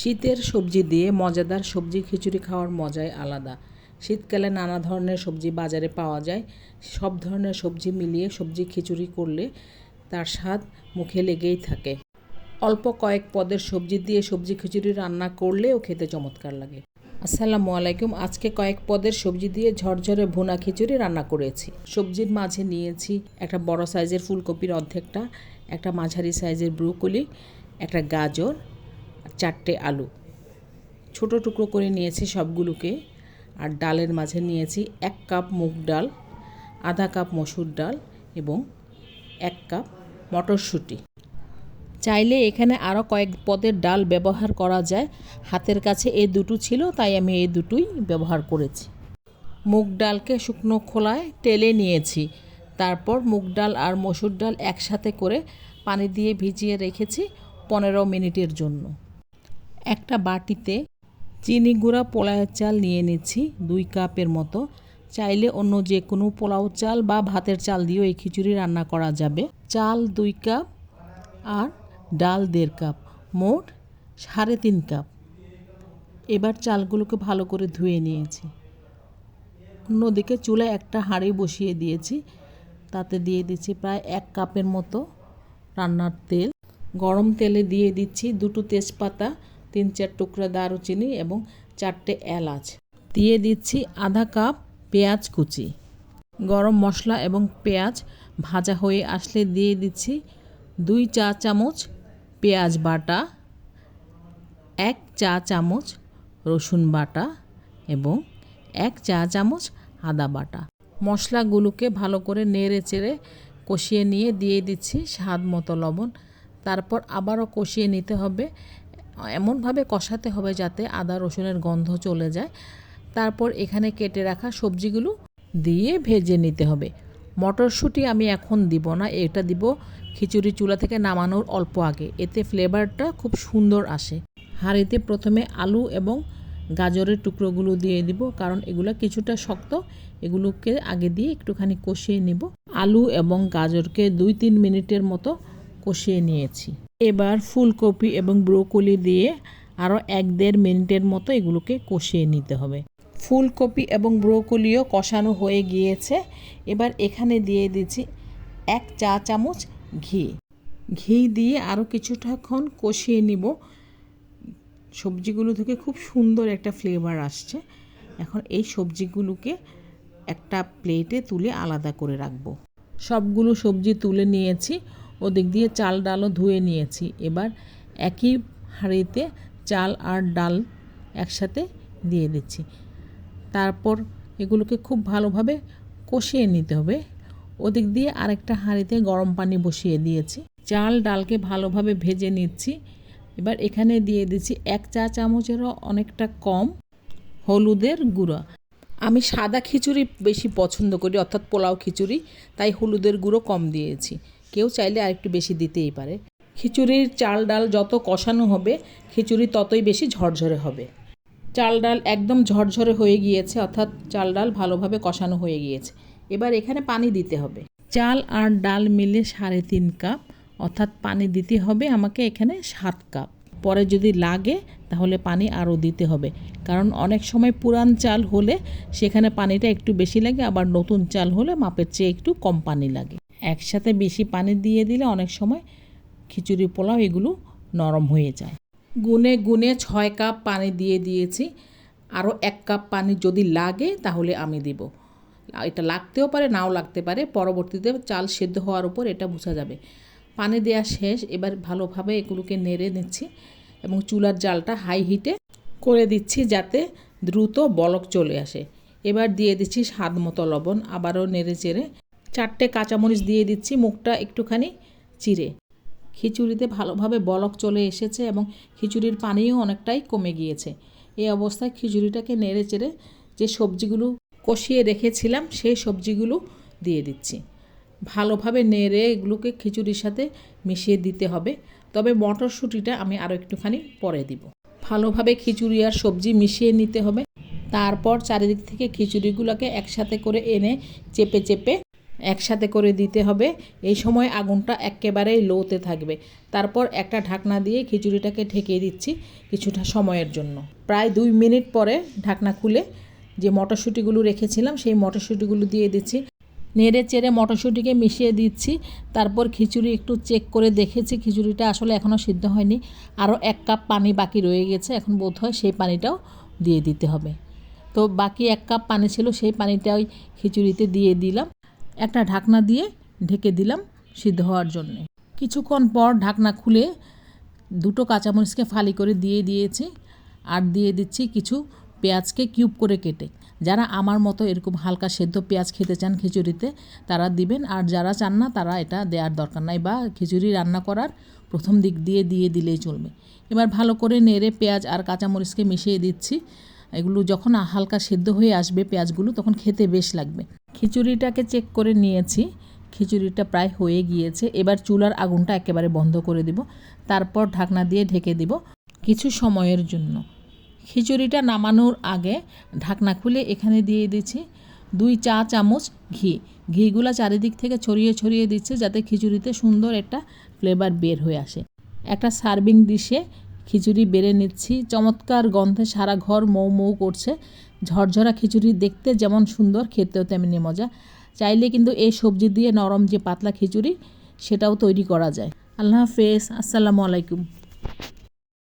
শীতের সবজি দিয়ে মজাদার সবজি খিচুড়ি খাওয়ার মজাই আলাদা। শীতকালে নানা ধরনের সবজি বাজারে পাওয়া যায়। সব ধরনের সবজি মিলিয়ে সবজি খিচুড়ি করলে তার স্বাদ মুখে লেগেই থাকে। অল্প কয়েক পদের সবজি দিয়ে সবজি খিচুড়ি রান্না করলেও খেতে চমৎকার লাগে। আসসালামু আলাইকুম। আজকে কয়েক পদের সবজি দিয়ে ঝরঝরে ভুনা খিচুড়ি রান্না করেছি। সবজির মাঝে নিয়েছি একটা বড় সাইজের ফুলকপির অর্ধেকটা, একটা মাঝারি সাইজের ব্রুকলি, একটা গাজর চারটে আলু। ছোট টুকরো করে নিয়েছি সবগুলোকে আর ডালের মাঝে নিয়েছি এক কাপ মুগ ডাল, আধা কাপ মসুর ডাল এবং এক কাপ মটরশুঁটি। চাইলে এখানে আরও কয়েক পদের ডাল ব্যবহার করা যায়। হাতের কাছে এই দুটো ছিল, তাই আমি এই দুটোই ব্যবহার করেছি। মুগ ডালকে শুকনো খোলায় টেলে নিয়েছি। তারপর মুগ ডাল আর মসুর ডাল একসাথে করে পানি দিয়ে ভিজিয়ে রেখেছি পনেরো মিনিটের জন্য। একটা বাটিতে চিনি গুঁড়া পোলাওয়ের চাল নিয়ে নিচ্ছি দুই কাপের মতো। চাইলে অন্য যে কোনো পোলাও চাল বা ভাতের চাল দিয়েও এই খিচুড়ি রান্না করা যাবে। চাল দুই কাপ আর ডাল দেড় কাপ, মোট সাড়ে তিন কাপ। এবার চালগুলোকে ভালো করে ধুয়ে নিয়েছি। অন্যদিকে চুলায় একটা হাঁড়ি বসিয়ে দিয়েছি, তাতে দিয়ে দিচ্ছি প্রায় এক কাপের মতো রান্নার তেল। গরম তেলে দিয়ে দিচ্ছি দুটো তেজপাতা তিন চার টুকরা দারুচিনি এবং চারটে এলাচ। দিয়ে দিচ্ছি আধা কাপ পেঁয়াজ কুচি। গরম মশলা এবং পেঁয়াজ ভাজা হয়ে আসলে দিয়ে দিচ্ছি দুই চা চামচ পেঁয়াজ বাটা, এক চা চামচ রসুন বাটা এবং এক চা চামচ আদা বাটা। মশলাগুলোকে ভালো করে নেড়ে চেড়ে কষিয়ে নিয়ে দিয়ে দিচ্ছি স্বাদ মতো লবণ। তারপর আবারও কষিয়ে নিতে হবে এমনভাবে কষাতে হবে যাতে আদা রসুনের গন্ধ চলে যায়। তারপর এখানে কেটে রাখা সবজিগুলো দিয়ে ভেজে নিতে হবে। মটরশুঁটি আমি এখন দিব না, এটা দিব খিচুড়ি চুলা থেকে নামানোর অল্প আগে। এতে ফ্লেভারটা খুব সুন্দর আসে। হাঁড়িতে প্রথমে আলু এবং গাজরের টুকরোগুলো দিয়ে দিব, কারণ এগুলো কিছুটা শক্ত। এগুলোকে আগে দিয়ে একটুখানি কষিয়ে নিব। আলু এবং গাজরকে দুই তিন মিনিটের মতো কষিয়ে নিয়েছি। এবার ফুলকপি এবং ব্রোকলি দিয়ে আরও এক দেড় মিনিটের মতো এগুলোকে কষিয়ে নিতে হবে। ফুলকপি এবং ব্রোকলিও কষানো হয়ে গিয়েছে। এবার এখানে দিয়ে দিচ্ছি এক চা চামচ ঘি। ঘি দিয়ে আরও কিছুটাক্ষণ কষিয়ে নিব। সবজিগুলো থেকে খুব সুন্দর একটা ফ্লেভার আসছে। এখন এই সবজিগুলোকে একটা প্লেটে তুলে আলাদা করে রাখব। সবগুলো সবজি তুলে নিয়েছি। ওদিক দিয়ে চাল ডালও ধুয়ে নিয়েছি। এবার একই হাঁড়িতে চাল আর ডাল একসাথে দিয়ে দিচ্ছি। তারপর এগুলোকে খুব ভালোভাবে কষিয়ে নিতে হবে। ওদিক দিয়ে আরেকটা হাঁড়িতে গরম পানি বসিয়ে দিয়েছি। চাল ডালকে ভালোভাবে ভেজে নিচ্ছি। এবার এখানে দিয়ে দিচ্ছি এক চা চামচেরও অনেকটা কম হলুদের গুঁড়া। আমি সাদা খিচুড়ি বেশি পছন্দ করি, অর্থাৎ পোলাও খিচুড়ি, তাই হলুদের গুঁড়ো কম দিয়েছি। কেউ চাইলে আরেকটু বেশি দিতেই পারে। খিচুড়ির চাল ডাল যত কষানো হবে, খিচুড়ি ততই বেশি ঝরঝরে হবে। চাল ডাল একদম ঝরঝরে হয়ে গিয়েছে, অর্থাৎ চাল ডাল ভালোভাবে কষানো হয়ে গিয়েছে। এবার এখানে পানি দিতে হবে। চাল আর ডাল মিলে সাড়ে তিন কাপ, অর্থাৎ পানি দিতে হবে আমাকে এখানে সাত কাপ। পরে যদি লাগে, তাহলে পানি আরও দিতে হবে। কারণ অনেক সময় পুরান চাল হলে সেখানে পানিটা একটু বেশি লাগে, আবার নতুন চাল হলে মাপের চেয়ে একটু কম পানি লাগে। একসাথে বেশি পানি দিয়ে দিলে অনেক সময় খিচুড়ি পোলাও এগুলো নরম হয়ে যায়। গুনে গুনে ছয় কাপ পানি দিয়ে দিয়েছি। আরও এক কাপ পানি যদি লাগে তাহলে আমি দিব। এটা লাগতেও পারে, নাও লাগতে পারে। পরবর্তীতে চাল সেদ্ধ হওয়ার উপর এটা বোঝা যাবে। পানি দেওয়া শেষ, এবার ভালোভাবে এগুলোকে নেড়ে নিচ্ছি এবং চুলার জালটা হাই হিটে করে দিচ্ছি যাতে দ্রুত বলক চলে আসে। এবার দিয়ে দিচ্ছি স্বাদ মতো লবণ, আবারও নেড়ে চেড়ে চারটে কাঁচামরিচ দিয়ে দিচ্ছি, মুখটা একটুখানি চিড়ে। খিচুড়িতে ভালোভাবে বলক চলে এসেছে এবং খিচুড়ির পানিও অনেকটাই কমে গিয়েছে। এই অবস্থায় খিচুড়িটাকে নেড়ে চেড়ে যে সবজিগুলো কষিয়ে রেখেছিলাম, সেই সবজিগুলো দিয়ে দিচ্ছি। ভালোভাবে নেড়ে এগুলোকে খিচুড়ির সাথে মিশিয়ে দিতে হবে, তবে মটরশুঁটিটা আমি আরও একটুখানি পরে দিব। ভালোভাবে খিচুড়ি আর সবজি মিশিয়ে নিতে হবে। তারপর চারিদিক থেকে খিচুড়িগুলোকে একসাথে করে এনে চেপে চেপে একসাথে করে দিতে হবে। এই সময় আগুনটা একেবারেই লোতে থাকবে। তারপর একটা ঢাকনা দিয়ে খিচুড়িটাকে ঢেকে দিচ্ছি কিছুটা সময়ের জন্য। প্রায় দুই মিনিট পরে ঢাকনা খুলে যে মটরশুঁটিগুলো রেখেছিলাম, সেই মটরশুঁটিগুলো দিয়ে দিচ্ছি। নেড়ে চেড়ে মটরশুঁটিকে মিশিয়ে দিচ্ছি। তারপর খিচুড়ি একটু চেক করে দেখেছি, খিচুড়িটা আসলে এখনও সিদ্ধ হয়নি। আরও এক কাপ পানি বাকি রয়ে গেছে, এখন বোধ হয় সেই পানিটাও দিয়ে দিতে হবে। তো বাকি এক কাপ পানি ছিল, সেই পানিটাই খিচুড়িতে দিয়ে দিলাম। একটা ঢাকনা দিয়ে ঢেকে দিলাম সিদ্ধ হওয়ার জন্যে। কিছুক্ষণ পর ঢাকনা খুলে দুটো কাঁচামরিচকে ফালি করে দিয়ে দিয়েছি আর দিয়ে দিচ্ছি কিছু পেঁয়াজকে কিউব করে কেটে। যারা আমার মতো এরকম হালকা সেদ্ধ পেঁয়াজ খেতে চান খিচুড়িতে, তারা দিবেন। আর যারা চান না, তারা এটা দেওয়ার দরকার নাই বা খিচুড়ি রান্না করার প্রথম দিক দিয়ে দিয়ে দিলেই চলবে। এবার ভালো করে নেড়ে পেঁয়াজ আর কাঁচামরিচকে মিশিয়ে দিচ্ছি। এগুলো যখন হালকা সেদ্ধ হয়ে আসবে পেঁয়াজগুলো, তখন খেতে বেশ লাগবে। খিচুড়িটাকে চেক করে নিয়েছি। খিচুড়িটা প্রায় হয়ে গিয়েছে। এবার চুলার আগুনটা একেবারে বন্ধ করে দিব। তারপর ঢাকনা দিয়ে ঢেকে দিব কিছু সময়ের জন্য। খিচুড়িটা নামানোর আগে ঢাকনা খুলে এখানে দিয়ে দিচ্ছি দুই চা চামচ ঘি। ঘিগুলো চারিদিক থেকে ছড়িয়ে ছড়িয়ে দিচ্ছে যাতে খিচুড়িতে সুন্দর একটা ফ্লেভার বের হয়ে আসে। একটা সার্ভিং ডিশে খিচুড়ি বেড়ে নিচ্ছি। চমৎকার গন্ধে সারা ঘর মৌ মৌ করছে। ঝরঝরা খিচুড়ি দেখতে যেমন সুন্দর, খেতেও তেমনি মজা। চাইলে কিন্তু এই সবজি দিয়ে নরম যে পাতলা খিচুড়ি, সেটাও তৈরি করা যায়। আল্লাহ হাফেজ, আসসালামু আলাইকুম।